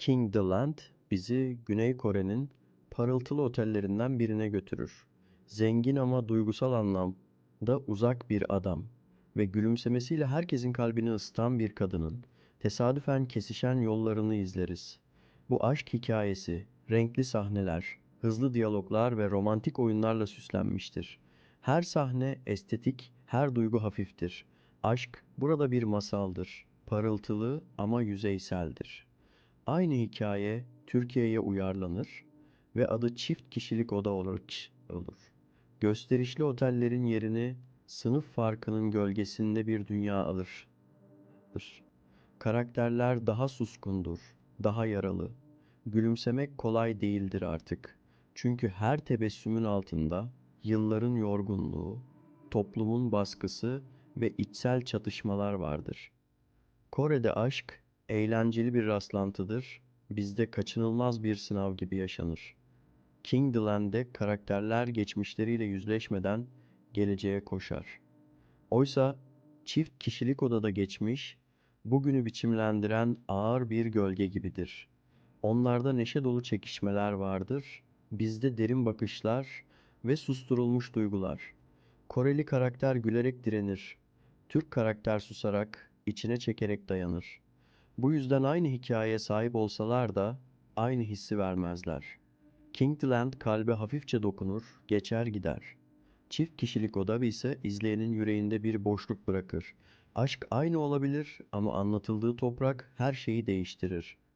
King the Land bizi Güney Kore'nin parıltılı otellerinden birine götürür. Zengin ama duygusal anlamda uzak bir adam ve gülümsemesiyle herkesin kalbini ısıtan bir kadının tesadüfen kesişen yollarını izleriz. Bu aşk hikayesi, renkli sahneler, hızlı diyaloglar ve romantik oyunlarla süslenmiştir. Her sahne estetik, her duygu hafiftir. Aşk burada bir masaldır. Parıltılı ama yüzeyseldir. Aynı hikaye Türkiye'ye uyarlanır ve adı çift kişilik oda olarak olur. Gösterişli otellerin yerini sınıf farkının gölgesinde bir dünya alır. Karakterler daha suskundur, daha yaralı. Gülümsemek kolay değildir artık. Çünkü her tebessümün altında yılların yorgunluğu, toplumun baskısı ve içsel çatışmalar vardır. Kore'de aşk eğlenceli bir rastlantıdır, bizde kaçınılmaz bir sınav gibi yaşanır. King the Land'de karakterler geçmişleriyle yüzleşmeden geleceğe koşar. Oysa çift kişilik odada geçmiş, bugünü biçimlendiren ağır bir gölge gibidir. Onlarda neşe dolu çekişmeler vardır, bizde derin bakışlar ve susturulmuş duygular. Koreli karakter gülerek direnir. Türk karakter susarak, içine çekerek dayanır. Bu yüzden aynı hikayeye sahip olsalar da aynı hissi vermezler. Kingland kalbe hafifçe dokunur, geçer gider. Çift kişilik oda ise izleyenin yüreğinde bir boşluk bırakır. Aşk aynı olabilir ama anlatıldığı toprak her şeyi değiştirir.